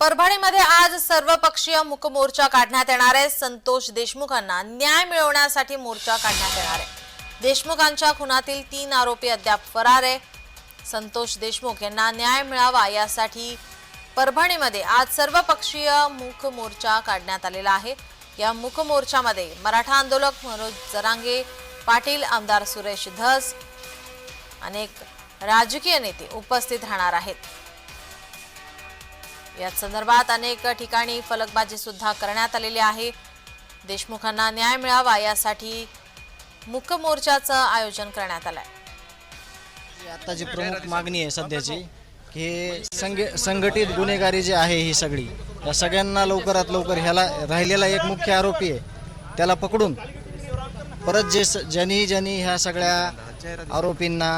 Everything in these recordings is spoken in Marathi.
परभणीमध्ये आज सर्वपक्षीय मुकमोर्चा काढण्यात येणार आहे. संतोष देशमुखांना न्याय मिळवण्यासाठी मोर्चा काढण्यात येणार आहे. देशमुखांच्या खुनातील तीन आरोपी अद्याप फरार आहे. संतोष देशमुख यांना न्याय मिळावा यासाठी परभणीमध्ये आज सर्वपक्षीय मुख मोर्चा काढण्यात आलेला आहे. या मुख मोर्चामध्ये मराठा आंदोलक मनोज जरांगे पाटील आमदार सुरेश धस अनेक राजकीय नेते उपस्थित राहणार आहेत. या संदर्भात अनेक ठिकाणी फलकबाजी सुद्धा करण्यात आलेली आहे. देशमुखांना न्याय मिळावा यासाठी मुख्य मोर्चाचं आयोजन करण्यात आलंय. जी प्रमुख मागणी आहे सध्याची की हे संघ संघटित गुन्हेगारी जी आहे ही सगळी या सगळ्यांना लवकरात लवकर ह्याला राहिलेला एक मुख्य आरोपी आहे त्याला पकडून परत जे ज्यांनी ज्यांनी ह्या सगळ्या आरोपींना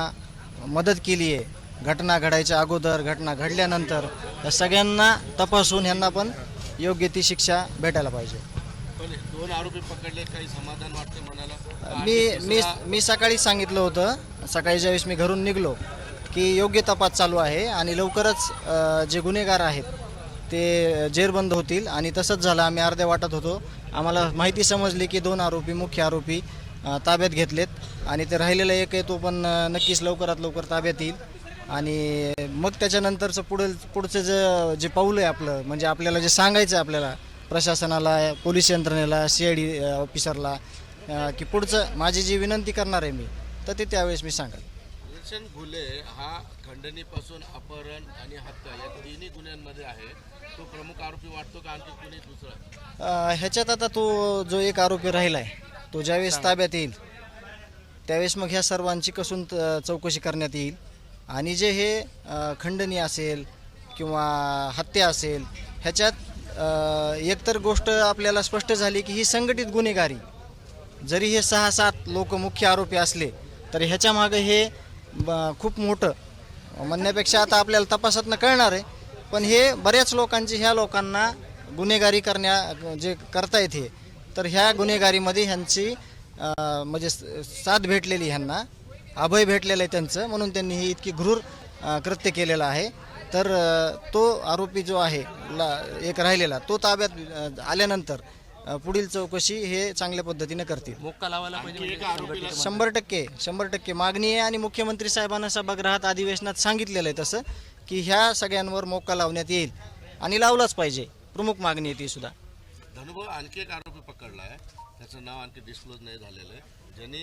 मदत केली आहे घटना घडायच्या अगोदर घटना घडल्यानंतर या सगळ्यांना तपासून ह्यांना पण योग्य ती शिक्षा भेटायला पाहिजे. दोन आरोपी पकडले काही समाधान वाटते मनाला मी मी मी सकाळी सांगितलं होतं सकाळी ज्यावेळेस मी घरून निघलो की योग्य तपास चालू आहे आणि लवकरच जे गुन्हेगार आहेत ते जेरबंद होतील आणि तसंच झालं. आम्ही अर्ध्या वाटत होतो. आम्हाला माहिती समजली की दोन आरोपी मुख्य आरोपी ताब्यात घेतलेत आणि ते राहिलेला एक आहे तो पण नक्कीच लवकरात लवकर ताब्यात येईल. आणि मग त्याच्यानंतरचं पुढं पुढचं जे जे पाऊल आहे आपलं म्हणजे आपल्याला जे सांगायचं आहे आपल्याला प्रशासनाला पोलीस यंत्रणेला सी आय डी ऑफिसरला की पुढचं माझी जी विनंती करणार आहे मी तर ते त्यावेळेस मी सांगेल. गुलशन घुले हा खंडणीपासून अपहरण आणि हत्या या तिन्ही गुन्ह्यांमध्ये आहे. तो प्रमुख आरोपी वाटतो का आणखी कुणी दुसरा? ह्याच्यात आता तो जो एक आरोपी राहिला आहे तो ज्यावेळेस ताब्यात येईल त्यावेळेस मग ह्या सर्वांची कसून चौकशी करण्यात येईल. आणि जे हे खंडणी असेल किंवा हत्या असेल ह्याच्यात एकतर गोष्ट आपल्याला स्पष्ट झाली की ही संघटित गुन्हेगारी. जरी हे सहा सात लोक मुख्य आरोपी असले तर ह्याच्या मागे हे ब- खूप मोठं. म्हणण्यापेक्षा आता आपल्याला तपासातनं कळणार आहे पण हे बऱ्याच लोकांची ह्या लोकांना गुन्हेगारी करण्या जे करता येते तर ह्या गुन्हेगारीमध्ये ह्यांची म्हणजे साथ भेटलेली ह्यांना. अभय भेटलेलं आहे त्यांचं म्हणून त्यांनी ही इतकी अं, कृत्य केलेलं आहे. तर तो आरोपी जो आहे ला एक राहिलेला तो ताब्यात आल्यानंतर पुढील चौकशी हे चांगल्या पद्धतीने करतील. म्हणजे शंभर टक्के शंभर टक्के मागणी आहे आणि मुख्यमंत्री साहेबांना सभागृहात अधिवेशनात सांगितलेलं आहे तसं की ह्या सगळ्यांवर मोका लावण्यात येईल आणि लावलाच पाहिजे. प्रमुख मागणी आहे ती सुद्धा. धनुभाऊ आणखी एक आरोपी पकडला आहे त्याचं नाव आणखी डिस्क्लोज नाही झालेलं आहे. ज्यांनी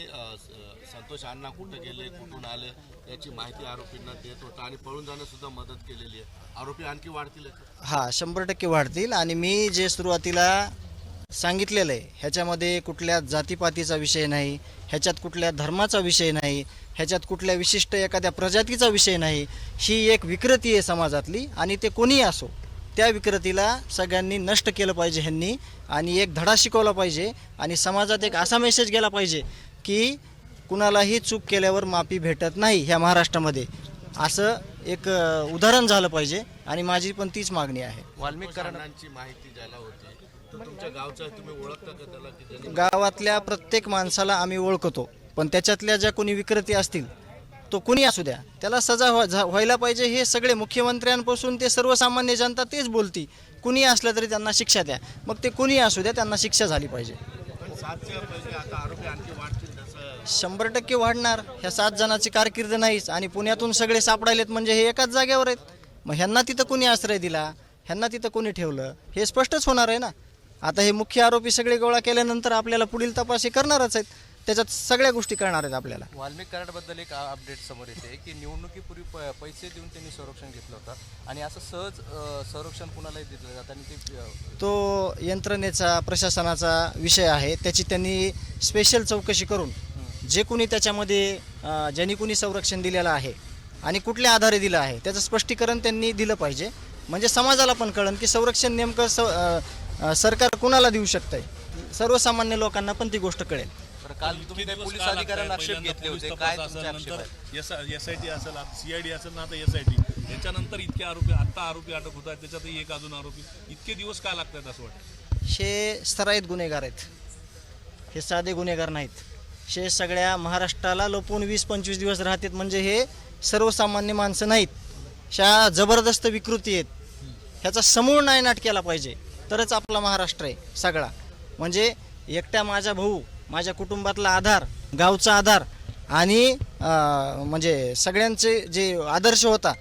संतोष अण्णा कुठं गेले कुठून आले याची माहिती आरोपींना देत होता आणि पळून जाण्यास सुद्धा मदत केलेली आहे. आरोपी आणखी वाढतील हा शंभर टक्के वाढतील आणि मी जे सुरुवातीला सांगितलेलं आहे ह्याच्यामध्ये कुठल्या जातीपातीचा विषय नाही ह्याच्यात कुठल्या धर्माचा विषय नाही ह्याच्यात कुठल्या विशिष्ट एखाद्या प्रजातीचा विषय नाही ही एक विकृती आहे समाजातली आणि ते कोणीही असो. त्या विकृतीला सगळ्यांनी नष्ट केलं पाहिजे ह्यांनी आणि एक धडा शिकवला पाहिजे आणि समाजात एक असा मेसेज गेला पाहिजे की कुणालाही चूक केल्यावर माफी भेटत नाही ह्या महाराष्ट्रामध्ये. असं एक उदाहरण झालं पाहिजे आणि माझी पण तीच मागणी आहे. वाल्मिक संतोष अण्णांची माहिती ज्याला होती गावातल्या प्रत्येक माणसाला आम्ही ओळखतो पण त्याच्यातल्या ज्या कोणी विकृती असतील तो कुणी असू द्या. त्याला सजा व्हायला पाहिजे हे सगळे मुख्यमंत्र्यांपासून ते सर्वसामान्य जनता तेच बोलती. कुणी असलं तरी त्यांना शिक्षा द्या. मग ते कुणी असू द्या त्यांना शिक्षा झाली पाहिजे. शंभर टक्के वाढणार. ह्या सात जणांची कारकीर्द नाहीच. आणि पुण्यातून सगळे सापडायलेत म्हणजे हे एकाच जागेवर आहेत. मग ह्यांना तिथं कोणी आश्रय दिला? ह्यांना तिथं कोणी ठेवलं? हे स्पष्टच होणार आहे ना. आता हे मुख्य आरोपी सगळे गोळा केल्यानंतर आपल्याला पुढील तपास हे करणारच आहेत. त्याच्यात सगळ्या गोष्टी करणार आहेत आपल्याला. वाल्मिक कराडबद्दल एक अपडेट समोर येते की निवडणुकीपूर्वी प- पैसे देऊन त्यांनी संरक्षण घेतलं होतं आणि असं सहज अं, संरक्षण कुणालाही दिलं जातं आणि ते अं, तो यंत्रणेचा प्रशासनाचा विषय आहे. त्याची त्यांनी स्पेशल चौकशी करून जे कोणी त्याच्यामध्ये अं, ज्यांनी कोणी संरक्षण दिलेलं आहे आणि कुठल्या आधारे दिलं आहे त्याचं स्पष्टीकरण त्यांनी दिलं पाहिजे. म्हणजे समाजाला पण कळन की संरक्षण नेमकं स अं, अं, सरकार कुणाला देऊ शकतंय? सर्वसामान्य लोकांना पण ती गोष्ट कळेल. तर काल तुम्ही काही पोलीस अधिकाऱ्यांना आक्षेप घेतले होते. काय तुमचे आक्षेप आहे? नंतर एस आय टी असेल सीआयडी असेल ना आता एस आय टी याच्यानंतर इतके आरोपी आता आरोपी अटक होत आहेत त्याच्यातही एक अजून आरोपी. इतके दिवस काय लागतात असं वाटतं? हे सराईत गुन्हेगार आहेत. हे साधे गुन्हेगार नाहीत. हे सगळ्या महाराष्ट्राला लपून वीस पंचवीस दिवस राहतात म्हणजे हे सर्वसामान्य माणसं नाहीत. ह्या जबरदस्त विकृती आहेत. ह्याचा समूळ नायनाट केला पाहिजे. तरच आपला महाराष्ट्र आहे सगळा. म्हणजे एकट्या माझा भाऊ माझ्या कुटुंबातला आधार गावचा आधार आणि म्हणजे सगळ्यांचे जे आदर्श होता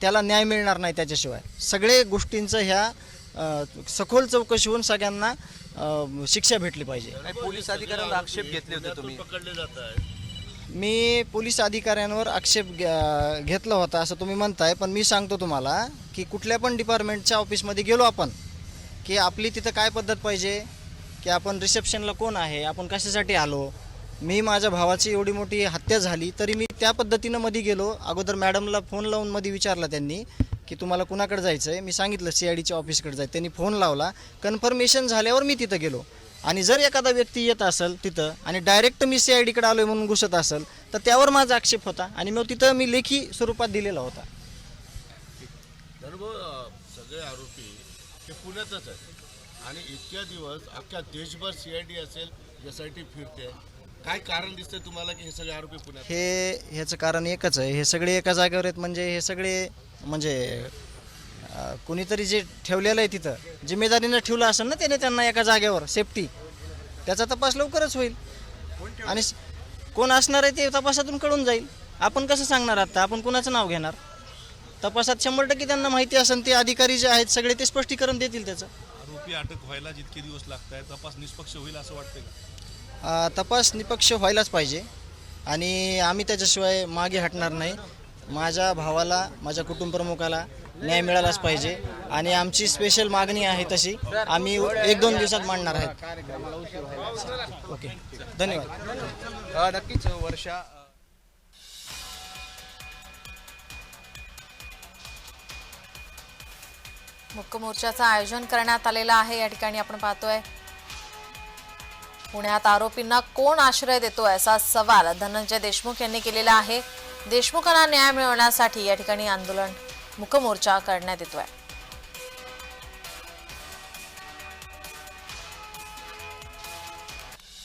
त्याला न्याय मिळणार नाही त्याच्याशिवाय. सगळे गोष्टींचं ह्या सखोल चौकशी होऊन सगळ्यांना शिक्षा भेटली पाहिजे. पोलीस अधिकाऱ्यांना आक्षेप घेतले होते तुम्ही. मी पोलीस अधिकाऱ्यांवर आक्षेप घ्या- घेतला होता असं तुम्ही म्हणताय पण मी सांगतो तुम्हाला की कुठल्या पण डिपार्टमेंटच्या ऑफिसमध्ये गेलो आपण की आपली तिथं काय पद्धत पाहिजे? की आपण रिसेप्शनला कोण आहे आपण कशासाठी आलो? मी माझ्या भावाची एवढी मोठी हत्या झाली तरी मी त्या पद्धतीनं मध्ये गेलो. अगोदर मॅडमला फोन लावून मध्ये विचारला त्यांनी की तुम्हाला कुणाकडे जायचं आहे मी सांगितलं सी आय डीच्या ऑफिसकडे जायचं त्यांनी फोन लावला. कन्फर्मेशन झाल्यावर मी तिथं गेलो. आणि जर एखादा व्यक्ती येत असेल तिथं आणि डायरेक्ट मी सी आय डीकडे आलो म्हणून घुसत असेल तर त्यावर माझा आक्षेप होता आणि मग तिथं मी लेखी स्वरूपात दिलेला होता. सगळे आरोपी पुण्यातच आहेत. आणि इतक्या दिवस अख्ख्या देशभर सीआयडी असेल यासाठी फिरते. काय कारण दिसतंय तुम्हाला की हे सगळे आरोपी पुण्यात? हे ह्याचं कारण एकच आहे. हे सगळे एका जागेवर आहेत म्हणजे हे सगळे म्हणजे अं, कोणीतरी जे ठेवलेलं आहे तिथं जिम्मेदारीनं ठेवलं असेल ना त्याने त्यांना एका जागेवर सेफ्टी त्याचा तपास लवकरच होईल. आणि स- कोण असणार आहे ते तपासातून कळून जाईल. आपण कसं सांगणार आता? आपण कुणाचं नाव घेणार? तपासात शंभर टक्के त्यांना माहिती असेल ते अधिकारी जे आहेत सगळे ते स्पष्टीकरण देतील त्याचं. आरोपी अटक व्हायला जितके दिवस लागत आहेत तपास निष्पक्ष होईल असं वाटतंय का? तपास निपक्ष व्हायलाच पाहिजे. आणि आम्ही त्याच्याशिवाय मागे हटणार नाही. माझ्या भावाला माझ्या कुटुंब प्रमुखाला न्याय मिळालाच पाहिजे. आणि आमची स्पेशल मागणी आहे तशी. आम्ही एक दोन दिवसात मांडणार आहेत. ओके. धन्यवाद. नक्कीच वर्षा मुक्क मोर्चाचं आयोजन करण्यात आलेलं आहे. या ठिकाणी आपण पाहतोय पुण्यात आरोपींना कोण आश्रय देतोय असा सवाल धनंजय देशमुख यांनी केलेला आहे. देशमुखांना न्याय मिळवण्यासाठी या ठिकाणी आंदोलन मुकमोर्चा करण्यात येतोय.